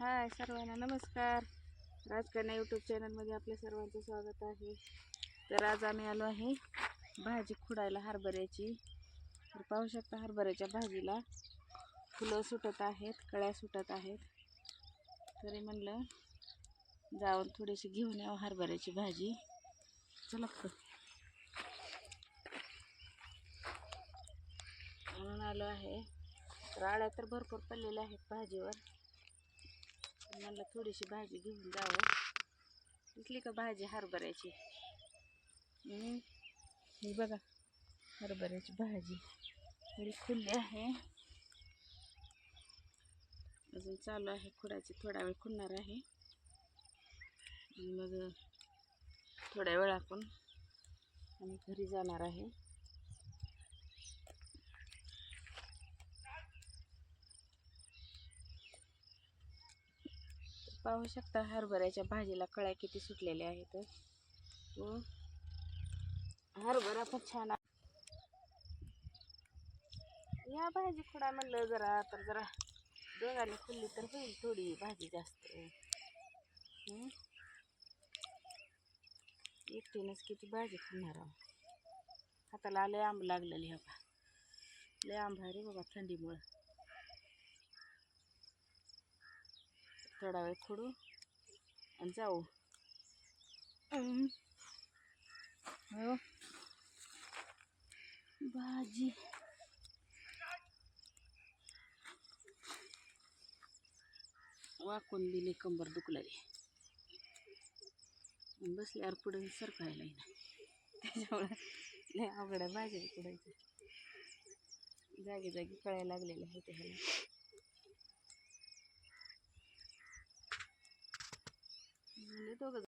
हाय सर्वांना नमस्कार. राजकन्या यूट्यूब चॅनलमध्ये आपल्या सर्वांचं स्वागत आहे. तर आज आम्ही आलो आहे भाजी खुडायला हरभऱ्याची. तर पाहू शकता हरभऱ्याच्या भाजीला फुलं सुटत आहेत कळ्या सुटत आहेत. तरी म्हणलं जाऊन थोडीशी घेऊन यावं हरभऱ्याची भाजी. चला तर. म्हणून आलो आहे. राळ्या तर भरपूर पडलेल्या आहेत भाजीवर. म्हणलं थोडीशी भाजी घेऊन जावं. दिसली का भाजी हरभऱ्याची. ही बघा हरभऱ्याची भाजी. थोडी खुल्ली आहे. अजून चालू आहे खुडायची थोडा वेळ खुडणार आहे. मग थोड्या वेळातून आम्ही घरी जाणार आहे. पाहू शकता हरभऱ्याच्या भाजीला कळ्या किती सुटलेल्या आहेत. हो. हरभरा पण छान आहे. या भाजी खुडा म्हणलं जरा तर जरा दोघांनी खुल्ली तर होईल थोडी भाजी जास्त. हं? एकटीनंच किती भाजी खाणार आहो. हाताला लय आंब लागलेली हा लय आंब आहे रे बाबा थंडीमुळं. थोडा. वेळ आणि जाऊ. हो. भाजी. वाकून दिली कंबर दुखलाय. बसल्यावर पुढे सरकायला ना त्याच्यामुळे लय अवघड भाजी कुडायचं. जागी जागी कळायला लागलेलं आहे त्याला коридора